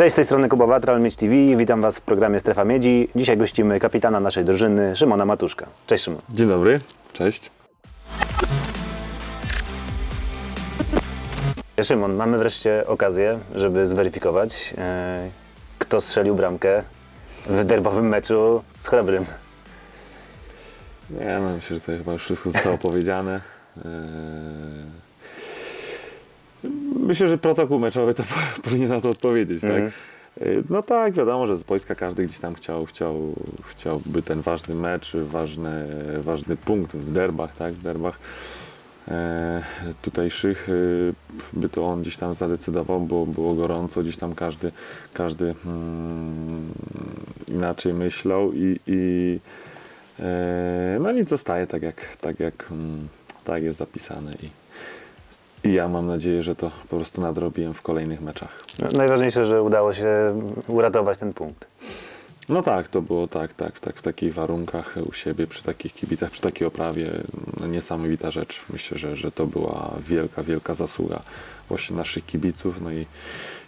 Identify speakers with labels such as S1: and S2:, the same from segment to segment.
S1: Cześć, z tej strony Kuba Watral, Miedź TV. Witam Was w programie Strefa Miedzi. Dzisiaj gościmy kapitana naszej drużyny, Szymona Matuszka. Cześć Szymon.
S2: Dzień dobry, cześć.
S1: Szymon, mamy wreszcie okazję, żeby zweryfikować, e, kto strzelił bramkę w derbowym meczu z Chrobrym.
S2: Nie, no myślę, że to chyba już wszystko zostało powiedziane. Eee, Myślę, że protokół meczowy to powinien na to odpowiedzieć,
S1: Mhm.
S2: tak? No tak, wiadomo, że z wojska każdy gdzieś tam chciał, chciał, chciałby ten ważny mecz, ważny, ważny punkt w derbach, tak? W derbach e, tutejszych, e, by to on gdzieś tam zadecydował, było, było gorąco, gdzieś tam każdy, każdy mm, inaczej myślał i, i e, no nic zostaje tak jak, tak jak mm, tak jest zapisane i, i ja mam nadzieję, że to po prostu nadrobiłem w kolejnych meczach.
S1: No, najważniejsze, że udało się uratować ten punkt.
S2: No tak, to było tak, tak, tak w takich warunkach u siebie, przy takich kibicach, przy takiej oprawie. No, niesamowita rzecz. Myślę, że, że to była wielka, wielka zasługa właśnie naszych kibiców. No i,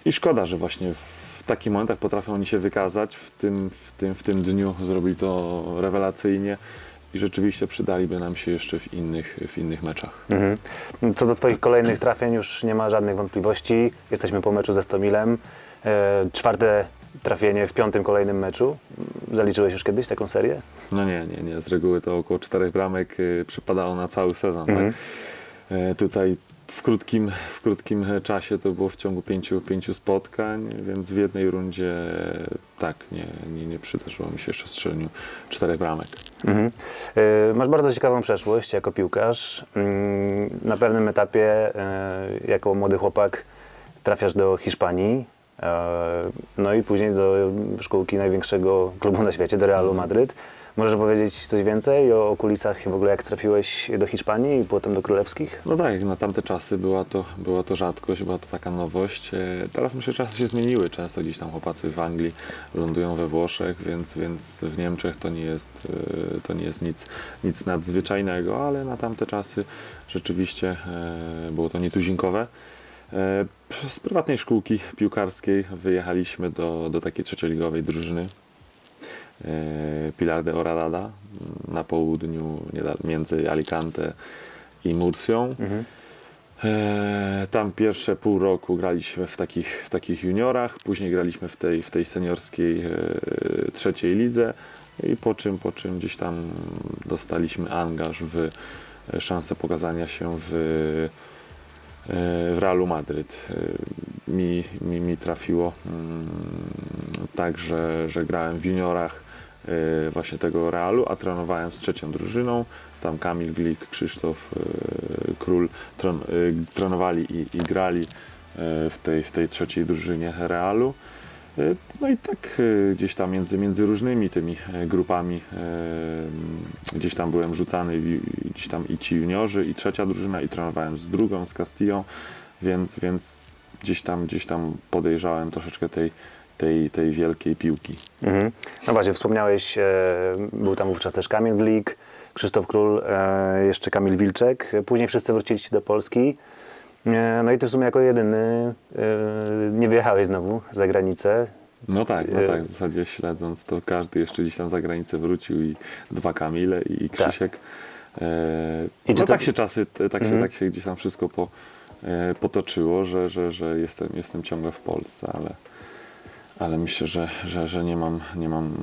S2: i szkoda, że właśnie w takich momentach potrafią oni się wykazać. W tym, w tym, w tym dniu zrobili to rewelacyjnie i rzeczywiście przydaliby nam się jeszcze w innych, w innych meczach.
S1: Mhm. Co do Twoich kolejnych trafień już nie ma żadnych wątpliwości. Jesteśmy po meczu ze Stomilem. E, czwarte trafienie w piątym kolejnym meczu. Zaliczyłeś już kiedyś taką serię?
S2: No nie, nie, nie. Z reguły to około czterech bramek y, przypadało na cały sezon.
S1: Mhm.
S2: Tak? E, tutaj w krótkim, w krótkim e, czasie to było w ciągu pięciu, pięciu spotkań, więc w jednej rundzie e, tak, nie, nie, nie przydarzyło mi się jeszcze strzeleniu czterech bramek.
S1: Mhm. Y, Masz bardzo ciekawą przeszłość jako piłkarz. Mm, Na pewnym etapie, y, jako młody chłopak, trafiasz do Hiszpanii, y, no i później do szkółki największego klubu na świecie, do Realu Madryt. Możesz powiedzieć coś więcej o kulisach i w ogóle jak trafiłeś do Hiszpanii i potem do królewskich?
S2: No tak, na tamte czasy była to, była to rzadkość, była to taka nowość. E, Teraz myślę, że czasy się zmieniły. Często gdzieś tam chłopacy w Anglii lądują we Włoszech, więc, więc w Niemczech to nie jest, e, to nie jest nic, nic nadzwyczajnego, ale na tamte czasy rzeczywiście e, było to nietuzinkowe. Z prywatnej szkółki piłkarskiej wyjechaliśmy do, do takiej trzecioligowej drużyny. E, Pilar de Horadada na południu między Alicante i Murcją.
S1: Mhm.
S2: E, Tam pierwsze pół roku graliśmy w takich, w takich juniorach, później graliśmy w tej, w tej seniorskiej e, trzeciej lidze i po czym, po czym gdzieś tam dostaliśmy angaż w szansę pokazania się w, w Realu Madryt. Mi, mi, mi trafiło mm, tak, że, że grałem w juniorach właśnie tego Realu, a trenowałem z trzecią drużyną. Tam Kamil Glik, Krzysztof e, Król e, trenowali i, i grali w tej, w tej trzeciej drużynie Realu. No i tak gdzieś tam między, między różnymi tymi grupami gdzieś tam byłem rzucany gdzieś tam i ci juniorzy i trzecia drużyna i trenowałem z drugą, z Castillą, więc, więc gdzieś tam gdzieś tam podejrzałem troszeczkę tej, tej, tej wielkiej piłki.
S1: Mhm. No właśnie, wspomniałeś, e, był tam wówczas też Kamil Glik, Krzysztof Król, e, jeszcze Kamil Wilczek. Później wszyscy wróciliście do Polski. E, no i ty w sumie jako jedyny e, nie wyjechałeś znowu za granicę.
S2: No tak, no
S1: E,
S2: tak, w zasadzie śledząc to każdy jeszcze gdzieś tam za granicę wrócił i dwa Kamile i Krzysiek. E,
S1: I
S2: no
S1: to-
S2: tak się czasy, tak,
S1: Mhm.
S2: się, tak się gdzieś tam wszystko po, e, potoczyło, że, że, że jestem, jestem ciągle w Polsce, ale, ale myślę, że, że, że nie mam, nie mam,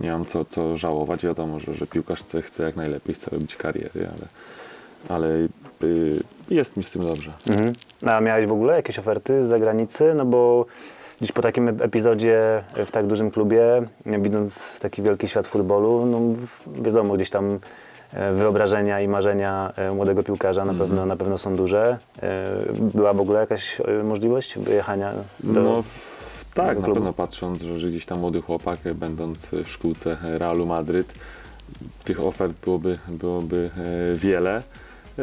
S2: nie mam co, co żałować. Wiadomo, że, że piłkarz chce, chce jak najlepiej, chce robić kariery, ale, ale y, jest mi z tym dobrze.
S1: Mhm. A miałeś w ogóle jakieś oferty z zagranicy? No bo gdzieś po takim epizodzie w tak dużym klubie, widząc taki wielki świat futbolu, no wiadomo, gdzieś tam e, wyobrażenia i marzenia e, młodego piłkarza na, pewno, na pewno są duże. E, Była w ogóle jakaś możliwość wyjechania do...
S2: No tak, na pewno patrząc, że, gdzieś tam młody chłopak, e, będąc w szkółce Realu Madryt, tych ofert byłoby, byłoby e, wiele. E,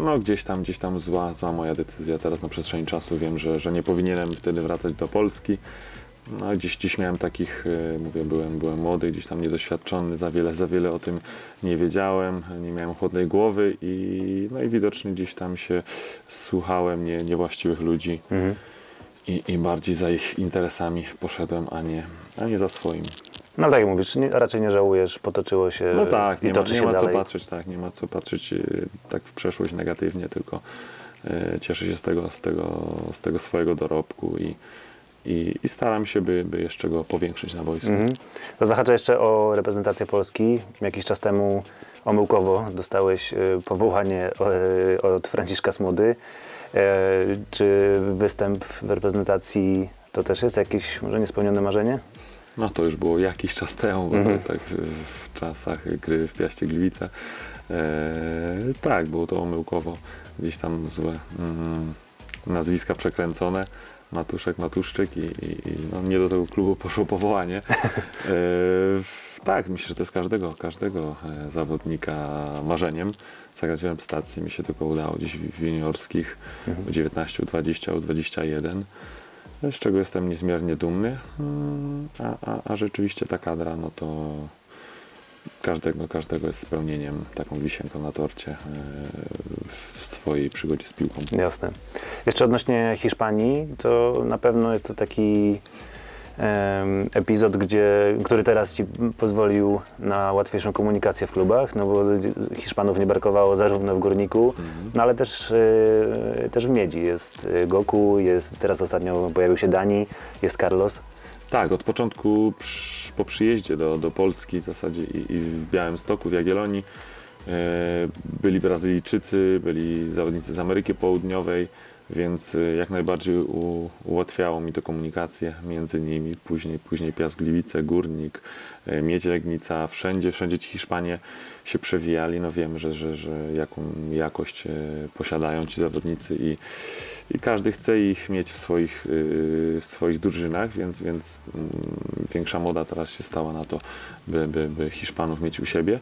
S2: No gdzieś tam, gdzieś tam zła, zła moja decyzja. Teraz na przestrzeni czasu wiem, że, że nie powinienem wtedy wracać do Polski. No gdzieś, gdzieś miałem takich, e, mówię, byłem, byłem młody, gdzieś tam niedoświadczony, za wiele, za wiele o tym nie wiedziałem, nie miałem chłodnej głowy i no i widocznie gdzieś tam się słuchałem nie, niewłaściwych ludzi.
S1: Mhm.
S2: I, i bardziej za ich interesami poszedłem, a nie, a nie za swoim.
S1: No tak jak mówisz, nie, raczej nie żałujesz, potoczyło się
S2: No tak,
S1: i
S2: nie ma,
S1: toczy
S2: nie
S1: się
S2: ma co
S1: dalej.
S2: patrzeć, tak, nie ma co patrzeć y, tak w przeszłość negatywnie, tylko y, cieszę się z tego, z tego, z tego swojego dorobku i, i, i staram się, by, by jeszcze go powiększyć na boisku.
S1: Mhm. To zahaczę jeszcze o reprezentację Polski. Jakiś czas temu omyłkowo dostałeś y, powołanie y, od Franciszka Smudy. E, Czy występ w reprezentacji to też jest jakieś może niespełnione marzenie?
S2: No to już było jakiś czas temu, bo
S1: Mhm.
S2: tak w, w czasach gry w Piaście Gliwice. E, tak, było to omyłkowo, gdzieś tam złe mm, nazwiska przekręcone. Matuszek, Matuszczyk i, i, i no, nie do tego klubu poszło powołanie. E, tak, myślę, że to jest każdego, każdego e, zawodnika marzeniem zagrać w reprezentacji. Mi się tylko udało gdzieś w, juniorskich
S1: Mhm.
S2: u 19, u 20, u 21 z czego jestem niezmiernie dumny. Mm, A, a, a rzeczywiście ta kadra, no to każdego, każdego jest spełnieniem, taką wisienką na torcie e, w swojej przygodzie z piłką.
S1: Jasne. Jeszcze odnośnie Hiszpanii, to na pewno jest to taki epizod, gdzie, który teraz Ci pozwolił na łatwiejszą komunikację w klubach, no bo Hiszpanów nie brakowało zarówno w Górniku,
S2: Mhm.
S1: no ale też, e, też w Miedzi. Jest e, Goku, jest teraz ostatnio pojawił się Dani, jest Carlos.
S2: Tak, od początku przy, po przyjeździe do, do Polski w zasadzie i, i w Białymstoku, w Jagiellonii e, byli Brazylijczycy, byli zawodnicy z Ameryki Południowej, więc e, jak najbardziej u, ułatwiało mi to komunikację między nimi. Później, później Piast Gliwice, Górnik, e, Miedź Legnica, wszędzie, wszędzie ci Hiszpanie się przewijali. No wiem, że, że, że jaką jakość e, posiadają ci zawodnicy i, i każdy chce ich mieć w swoich, w swoich drużynach, więc, więc mm, większa moda teraz się stała na to, by, by, by Hiszpanów mieć u siebie.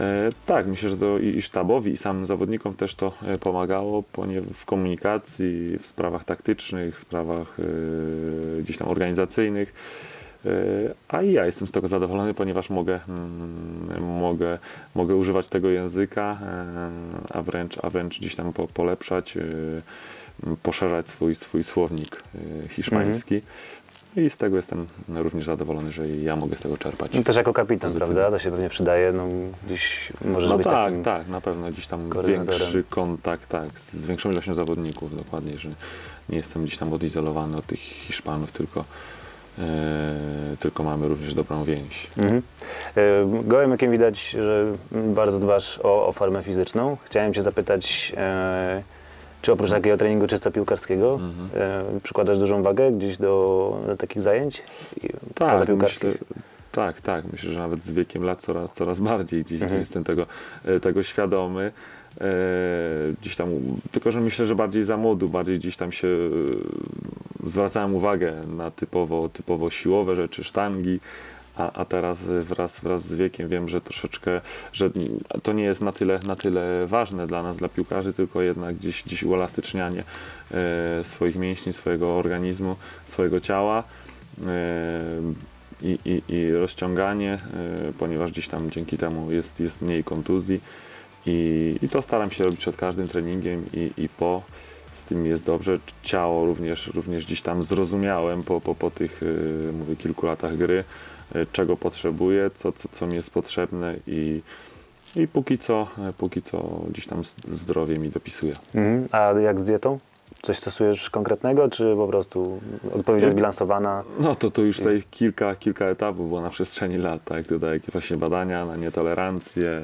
S2: E, tak, myślę, że to i, sztabowi, i samym zawodnikom też to e, pomagało, w komunikacji, w sprawach taktycznych, w sprawach e, gdzieś tam organizacyjnych. A i ja jestem z tego zadowolony, ponieważ mogę, mm, mogę, mogę używać tego języka, a wręcz, a wręcz gdzieś tam po, polepszać, poszerzać swój, swój słownik hiszpański. I z tego jestem również zadowolony, że ja mogę z tego czerpać.
S1: No też jako kapitan,
S2: Pozytywnie.
S1: prawda? To się pewnie przydaje. No, gdzieś możesz
S2: No
S1: być
S2: tak,
S1: takim...
S2: tak, na pewno gdzieś tam większy kontakt, tak, z większą ilością zawodników, dokładnie, że nie jestem gdzieś tam odizolowany od tych Hiszpanów, tylko, e, tylko mamy również dobrą więź.
S1: Mhm. E, Gołym okiem widać, że bardzo dbasz o, o formę fizyczną. Chciałem Cię zapytać, e, czy oprócz takiego treningu czysto piłkarskiego
S2: Mhm.
S1: e, przykładasz dużą wagę gdzieś do, do takich zajęć i
S2: Tak, myślę, tak, tak. Myślę, że nawet z wiekiem lat coraz, coraz bardziej gdzieś,
S1: Mhm.
S2: jestem tego, e, tego świadomy. E, gdzieś tam, tylko że myślę, że bardziej za młodu, bardziej gdzieś tam się e, zwracałem uwagę na typowo, typowo siłowe rzeczy, sztangi. A, a teraz wraz, wraz z wiekiem wiem, że troszeczkę, że to nie jest na tyle, na tyle ważne dla nas, dla piłkarzy, tylko jednak gdzieś, gdzieś uelastycznianie e, swoich mięśni, swojego organizmu, swojego ciała. E, i, i, i rozciąganie, y, ponieważ gdzieś tam dzięki temu jest, jest mniej kontuzji i, i to staram się robić przed każdym treningiem i, i po. Z tym jest dobrze. Ciało również, również gdzieś tam zrozumiałem po, po, po tych y, mówię, kilku latach gry, czego potrzebuję, co, co, co mi jest potrzebne i, i póki co, y, póki co gdzieś tam zdrowie mi dopisuje.
S1: Mhm. A jak z dietą? Coś stosujesz konkretnego, czy po prostu odpowiednio zbilansowana?
S2: No to tu już tutaj kilka, kilka etapów było na przestrzeni lat, tak? Tutaj jakieś właśnie badania na nietolerancję,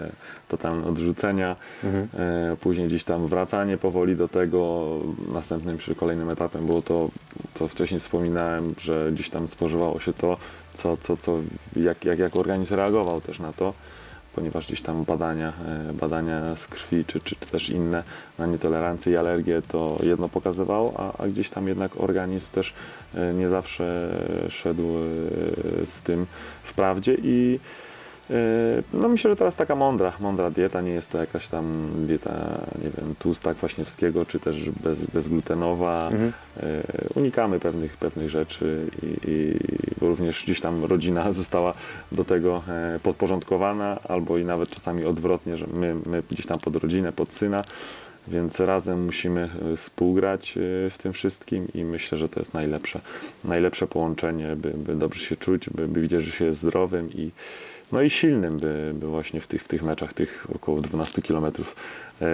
S2: totalne odrzucenia,
S1: Mhm.
S2: e, później gdzieś tam wracanie powoli do tego. Następnym, czy kolejnym etapem było to, co wcześniej wspominałem, że gdzieś tam spożywało się to, co, co, co jak, jak, jak organizm reagował też na to, ponieważ gdzieś tam badania, e, badania z krwi, czy, czy, czy też inne na nietolerancję i alergię to jedno pokazywało, a, a gdzieś tam jednak organizm też e, nie zawsze szedł e, z tym wprawdzie i e, no myślę, że teraz taka mądra, mądra dieta, nie jest to jakaś tam dieta, nie wiem, tłusta kwaśniewskiego, czy też bez, bezglutenowa.
S1: Mhm.
S2: E, Unikamy pewnych, pewnych rzeczy i, i bo również gdzieś tam rodzina została do tego e, podporządkowana, albo i nawet czasami odwrotnie, że my, my gdzieś tam pod rodzinę, pod syna więc razem musimy y, współgrać y, w tym wszystkim i myślę, że to jest najlepsze, najlepsze połączenie, by, by dobrze się czuć, by, by widzieć, że się jest zdrowym i, no i silnym, by, by właśnie w tych, w tych meczach, tych około 12 kilometrów e,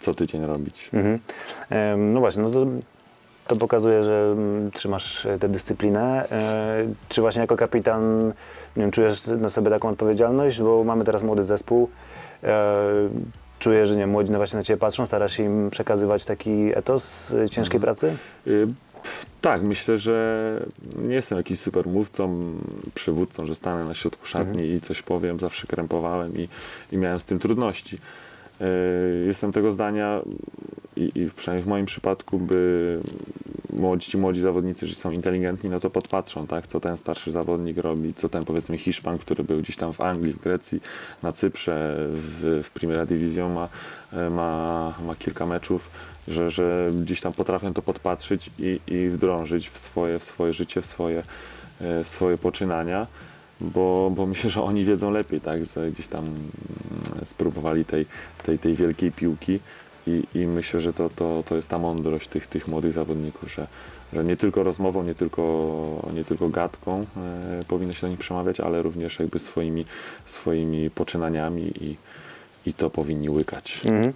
S2: co tydzień robić.
S1: Mhm. No właśnie, no to, to pokazuje, że mm, trzymasz e, tę dyscyplinę. E, Czy właśnie jako kapitan nie wiem, czujesz na sobie taką odpowiedzialność, bo mamy teraz młody zespół. Czujesz, że nie, młodzi na właśnie na Ciebie patrzą, starasz się im przekazywać taki etos ciężkiej pracy?
S2: Tak, myślę, że nie jestem jakimś super mówcą, przywódcą, że stanę na środku szatni i coś powiem, zawsze krępowałem i, i miałem z tym trudności. Y, Jestem tego zdania i, i przynajmniej w moim przypadku, by młodzi, ci młodzi zawodnicy, że są inteligentni, no to podpatrzą, tak, co ten starszy zawodnik robi, co ten powiedzmy Hiszpan, który był gdzieś tam w Anglii, w Grecji, na Cyprze, w, w Primera Division ma, ma, ma kilka meczów, że, że gdzieś tam potrafią to podpatrzeć i, i wdrążyć w swoje, w swoje życie, w swoje, e, w swoje poczynania. Bo, bo myślę, że oni wiedzą lepiej, tak? że Gdzieś tam mm, spróbowali tej, tej, tej wielkiej piłki i, i myślę, że to, to, to jest ta mądrość tych, tych młodych zawodników, że, że nie tylko rozmową, nie tylko, nie tylko gadką e, powinno się do nich przemawiać, ale również jakby swoimi, swoimi poczynaniami i, i to powinni łykać.
S1: Mhm.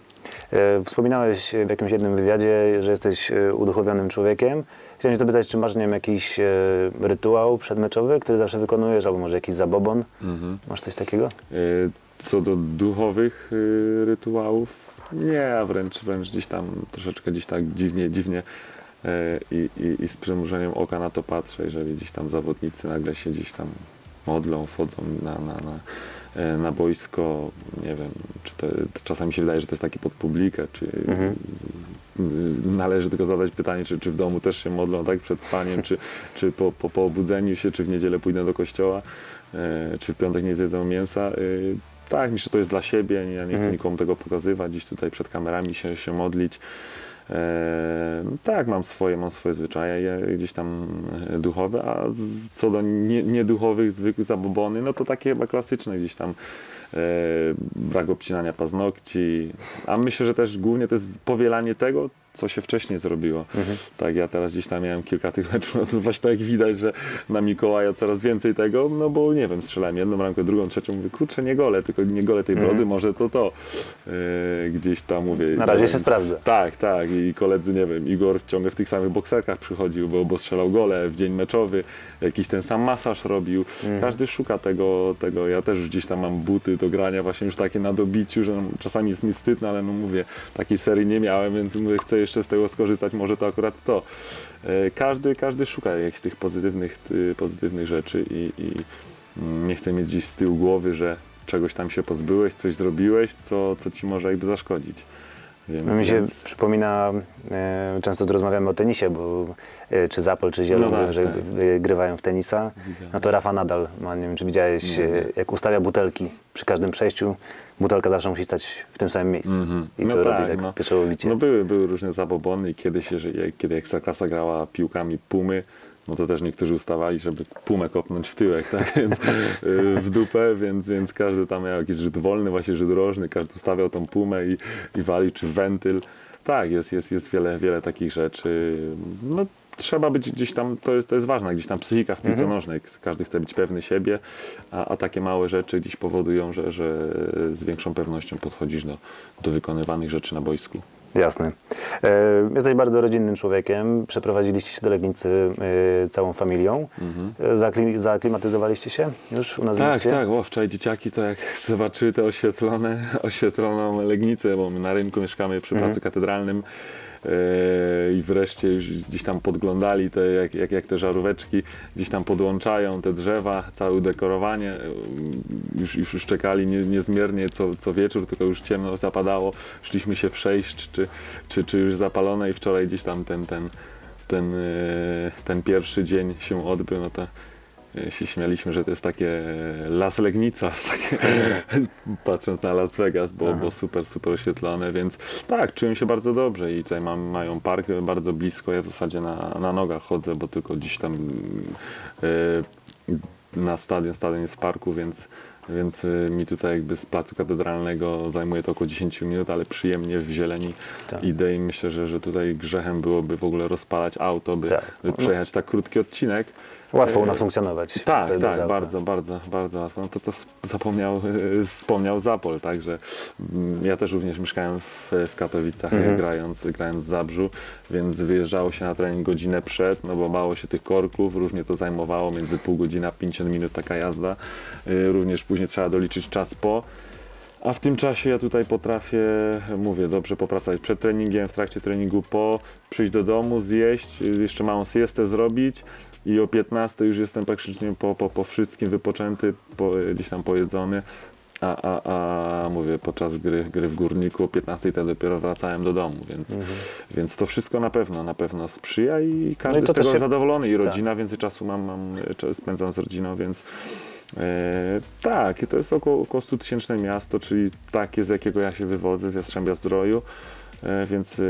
S1: E, Wspominałeś w jakimś jednym wywiadzie, że jesteś e, uduchowionym człowiekiem. Chciałem Cię zapytać, czy masz nie wiem, jakiś e, rytuał przedmeczowy, który zawsze wykonujesz, albo może jakiś zabobon?
S2: Mhm.
S1: Masz coś takiego?
S2: Co do duchowych rytuałów, nie, a wręcz, wręcz gdzieś tam troszeczkę gdzieś tak dziwnie, dziwnie i, i, i z przymrużeniem oka na to patrzę, jeżeli gdzieś tam zawodnicy nagle się gdzieś tam modlą, wchodzą na, na, na, na boisko, nie wiem, czy to, czasami się wydaje, że to jest taki pod publikę, czy
S1: Mhm.
S2: y, należy tylko zadać pytanie, czy, czy w domu też się modlą tak przed spaniem, czy, czy po, po, po obudzeniu się, czy w niedzielę pójdę do kościoła, e, czy w piątek nie zjedzą mięsa. Y, tak, myślę, że to jest dla siebie, ja nie chcę
S1: Mhm.
S2: nikomu tego pokazywać, gdzieś tutaj przed kamerami się, się modlić. Tak, mam swoje, mam swoje zwyczaje gdzieś tam e, duchowe, a co do nie- nieduchowych, zwykłych zabobony, no to takie chyba klasyczne gdzieś tam e, brak obcinania paznokci, a myślę, że też głównie to jest powielanie tego, co się wcześniej zrobiło. Tak, ja teraz gdzieś tam miałem kilka tych meczów, no to właśnie tak widać, że na Mikołaja coraz więcej tego, no bo nie wiem, strzelałem jedną ramkę, drugą, trzecią, mówię, kurczę, nie gole, tylko nie gole tej brody, może to to. E, gdzieś tam mówię.
S1: Na razie
S2: nie
S1: się sprawdza.
S2: tak, tak. I koledzy, nie wiem, Igor ciągle w tych samych bokserkach przychodził, bo, bo strzelał gole w dzień meczowy, jakiś ten sam masaż robił. Każdy szuka tego, tego. Ja też już gdzieś tam mam buty do grania, właśnie już takie na dobiciu, że czasami jest mi wstyd, no ale no mówię, takiej serii nie miałem, więc mówię, chcę jeszcze z tego skorzystać, może to akurat to. E, Każdy, każdy szuka jakichś tych pozytywnych, y, pozytywnych rzeczy i, i mm, nie chcę mieć gdzieś z tyłu głowy, że czegoś tam się pozbyłeś, coś zrobiłeś, co, co ci może jakby zaszkodzić. Więc,
S1: No mi się
S2: więc-
S1: przypomina, e, często tu rozmawiamy o tenisie, bo e, czy Zapol, czy Zielon,
S2: No tak,
S1: że
S2: tak.
S1: e, grywają w tenisa.
S2: Widziałem.
S1: No to Rafa nadal ma, nie wiem czy widziałeś,
S2: Nie,
S1: e,
S2: nie.
S1: jak ustawia butelki przy każdym przejściu, butelka zawsze musi stać w tym samym miejscu.
S2: Mhm.
S1: I
S2: No
S1: to
S2: tak,
S1: robi tak
S2: no.
S1: pieczołowicie.
S2: No były, były różne zabobony kiedyś, jeżeli, kiedy Ekstraklasa grała piłkami Pumy, no to też niektórzy ustawali, żeby Pumę kopnąć w tyłek, tak? Więc, y, w dupę, więc, więc każdy tam miał jakiś rzut wolny, właśnie rzut rożny, każdy ustawiał tą Pumę i, i walił, czy wentyl. Tak, jest, jest, jest wiele, wiele takich rzeczy. No, trzeba być gdzieś tam, to jest, to jest ważne, gdzieś tam psychika w piłce nożnej, każdy chce być pewny siebie, a, a takie małe rzeczy gdzieś powodują, że, że z większą pewnością podchodzisz do, do wykonywanych rzeczy na boisku.
S1: Jasne. E, jesteś bardzo rodzinnym człowiekiem. Przeprowadziliście się do Legnicy e, całą familią. E, Zaklim, zaaklimatyzowaliście się już u nas w
S2: Tak,
S1: mieście?
S2: tak, wczoraj dzieciaki to jak zobaczyły te oświetlone, oświetloną Legnicę, bo my na rynku mieszkamy przy Placu Katedralnym e, i wreszcie już gdzieś tam podglądali te, jak, jak, jak te żaróweczki gdzieś tam podłączają te drzewa, całe udekorowanie, e, już, już, już czekali nie, niezmiernie co, co wieczór, tylko już ciemno zapadało, szliśmy się przejść, czy, czy, czy już zapalone i wczoraj gdzieś tam ten, ten, ten, e, ten pierwszy dzień się odbył, no to e, się śmialiśmy, że to jest takie Las Legnica, takie, patrząc na Las Vegas, bo, bo super, super oświetlone, więc tak, czułem się bardzo dobrze i tutaj mam, mają park bardzo blisko, ja w zasadzie na, na nogach chodzę, bo tylko gdzieś tam e, na stadion, stadion jest w parku, więc, więc y, mi tutaj jakby z placu katedralnego zajmuje to około 10 minut, ale przyjemnie w zieleni
S1: Tak.
S2: idę i myślę, że, że tutaj grzechem byłoby w ogóle rozpalać auto, by,
S1: Tak.
S2: by przejechać tak krótki odcinek.
S1: Łatwo u nas funkcjonować.
S2: Tak, tak, bardzo, bardzo, bardzo łatwo. No to, co zapomniał, e, wspomniał Zapol, także mm, ja też również mieszkałem w, w Katowicach,
S1: Mhm.
S2: grając, grając w Zabrzu, więc wyjeżdżało się na trening godzinę przed, no bo mało się tych korków, różnie to zajmowało, między pół godzina, 50 minut taka jazda. Również później trzeba doliczyć czas po. A w tym czasie ja tutaj potrafię, mówię, dobrze popracować przed treningiem, w trakcie treningu po, przyjść do domu, zjeść, jeszcze małą siestę zrobić i o 15 już jestem praktycznie po, po, po wszystkim wypoczęty, po, gdzieś tam pojedzony. A, a, a mówię, podczas gry, gry w górniku o 15 to dopiero wracałem do domu, więc, więc to wszystko na pewno, na pewno sprzyja i każdy
S1: Mhm. No to
S2: z tego
S1: się-
S2: zadowolony i
S1: tak.
S2: rodzina, więcej czasu mam, mam spędzam z rodziną, więc E, tak, to jest około, około 100 tysięczne miasto, czyli takie, z jakiego ja się wywodzę, z Jastrzębia Zdroju, e, więc e,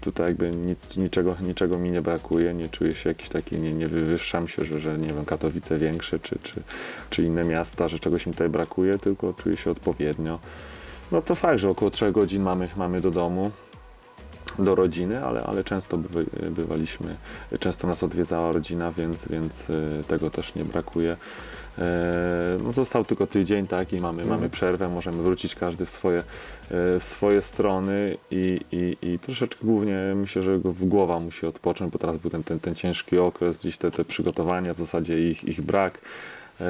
S2: tutaj jakby nic, niczego, niczego mi nie brakuje, nie czuję się jakiś taki, nie, nie wywyższam się, że, że nie wiem, Katowice większe, czy, czy, czy inne miasta, że czegoś mi tutaj brakuje, tylko czuję się odpowiednio. No to fakt, że około 3 godzin mamy, mamy do domu, do rodziny, ale, ale często bywaliśmy, często nas odwiedzała rodzina, więc, więc y, tego też nie brakuje. E, No został tylko tydzień, tak, i mamy, mamy przerwę, możemy wrócić każdy w swoje, e, w swoje strony i, i, i troszeczkę głównie myślę, że w głowa musi odpocząć, bo teraz był ten, ten, ten ciężki okres, gdzieś te, te przygotowania, w zasadzie ich, ich brak. E,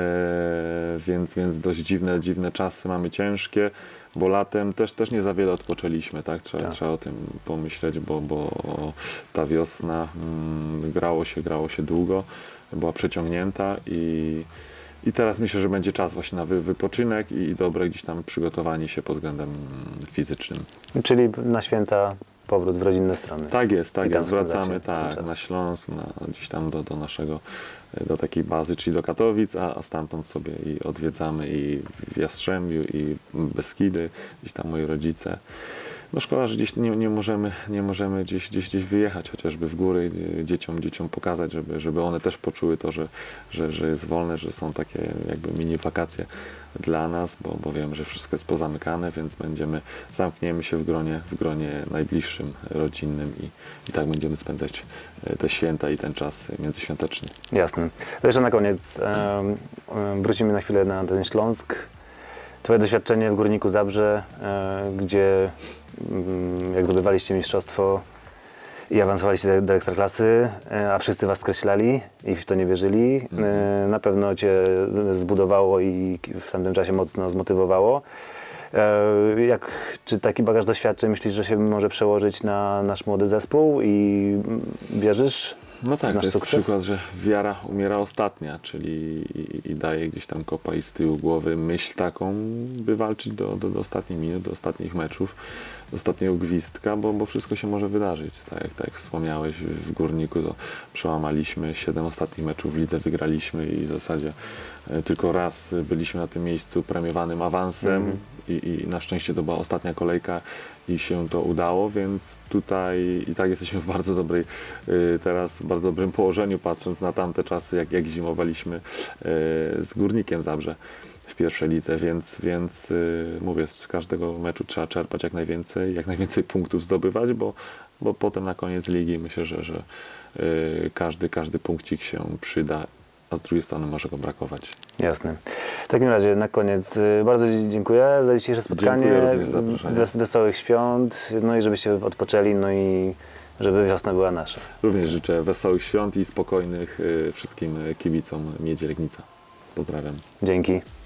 S2: więc, więc dość dziwne, dziwne czasy mamy ciężkie, bo latem też, też nie za wiele odpoczęliśmy, tak? Trzeba,
S1: Tak.
S2: trzeba o tym pomyśleć, bo, bo ta wiosna mm, grało się, grało się długo, była przeciągnięta i, i teraz myślę, że będzie czas właśnie na wy, wypoczynek i dobre gdzieś tam przygotowanie się pod względem fizycznym.
S1: Czyli na święta powrót w rodzinne strony.
S2: Tak jest, tak jest. Wracamy tak, na Śląsk, na, gdzieś tam do, do naszego, do takiej bazy, czyli do Katowic, a, a stamtąd sobie i odwiedzamy i w Jastrzębiu, i Beskidy, gdzieś tam moi rodzice. No szkoda, że gdzieś nie, nie możemy, nie możemy gdzieś, gdzieś, gdzieś wyjechać, chociażby w góry, y, dzieciom, dzieciom pokazać, żeby, żeby one też poczuły to, że, że, że jest wolne, że są takie jakby mini wakacje dla nas, bo, bo wiem, że wszystko jest pozamykane, więc będziemy, zamkniemy się w gronie, w gronie najbliższym, rodzinnym i, i tak będziemy spędzać e, te święta i ten czas międzyświąteczny.
S1: Jasne. Jeszcze na koniec em, wrócimy na chwilę na ten Śląsk. Twoje doświadczenie w Górniku Zabrze, e, gdzie jak zdobywaliście mistrzostwo i awansowaliście do, do Ekstraklasy, e, a wszyscy was skreślali i w to nie wierzyli, e, na pewno cię zbudowało i w tamtym czasie mocno zmotywowało. E, Jak, czy taki bagaż doświadczeń myślisz, że się może przełożyć na nasz młody zespół i mm, wierzysz?
S2: No tak, to jest
S1: sukces?
S2: przykład, że wiara umiera ostatnia, czyli i, i daje gdzieś tam kopa i z tyłu głowy myśl taką, by walczyć do, do, do ostatnich minut, do ostatnich meczów, ostatniego gwizdka, bo, bo wszystko się może wydarzyć. Tak jak, tak jak wspomniałeś, w Górniku to przełamaliśmy, siedem ostatnich meczów w lidze wygraliśmy i w zasadzie e, tylko raz byliśmy na tym miejscu premiowanym awansem
S1: Mhm.
S2: i, i na szczęście to była ostatnia kolejka i się to udało, więc tutaj i tak jesteśmy w bardzo dobrej, y, teraz w bardzo dobrym położeniu, patrząc na tamte czasy, jak, jak zimowaliśmy y, z Górnikiem Zabrze pierwszej lidze, więc, więc y, mówię, z każdego meczu trzeba czerpać jak najwięcej, jak najwięcej punktów zdobywać, bo, bo potem na koniec ligi myślę, że, że y, każdy, każdy punkcik się przyda, a z drugiej strony może go brakować.
S1: Jasne. W takim razie na koniec y, bardzo dziękuję za dzisiejsze spotkanie.
S2: Dziękuję również za.
S1: Wes- wesołych świąt, no i żebyście odpoczęli, no i żeby wiosna była nasza.
S2: Również życzę wesołych świąt i spokojnych wszystkim kibicom Miedzi Legnica. Pozdrawiam.
S1: Dzięki.